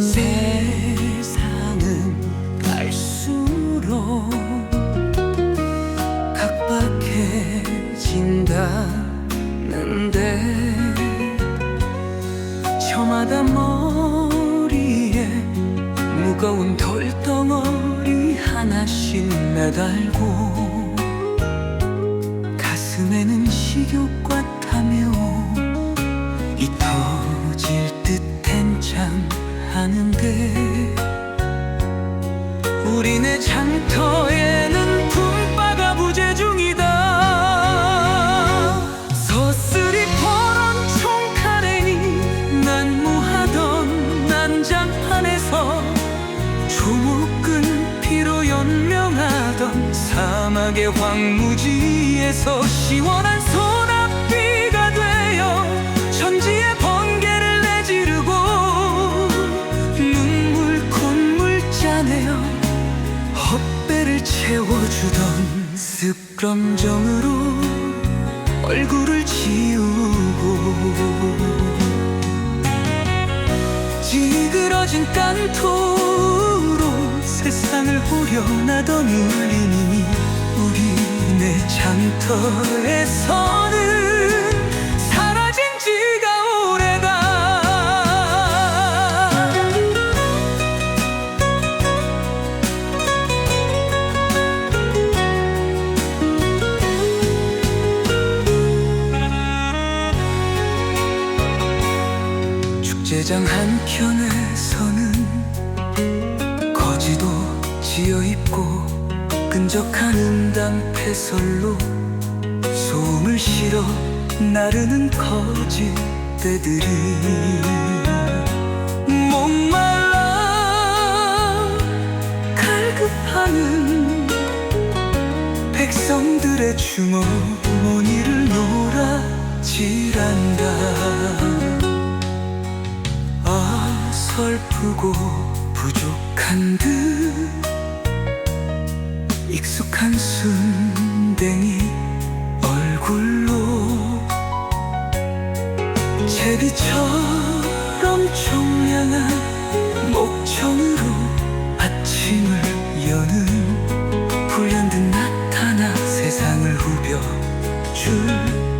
세상은 갈수록 각박해진다는데 저마다 머리에 무거운 돌덩어리 하나씩 매달고 가슴에는 식욕과 탐욕 조목은 피로 연명하던 사막의 황무지에서 시원한 소나비가 되어 천지의 번개를 내지르고 눈물 콧물 짜내어 헛배를 채워주던 습검정으로 얼굴을 지우고 찌그러진 깐토로 세상을 후련하던 울림이 우리네 장터에서는 사라진 지가 오래다 축제장 한켠에서는 거지도 지어 입고 끈적한 은당 패설로 소음을 실어 나르는 거짓대들이 목말라 갈급하는 백성들의 주머니를 놀아질한다. 어설프고 부족한 듯 익숙한 순댕이 얼굴로 제비처럼 총량한 목청으로 아침을 여는 불현듯 나타나 세상을 후벼 줄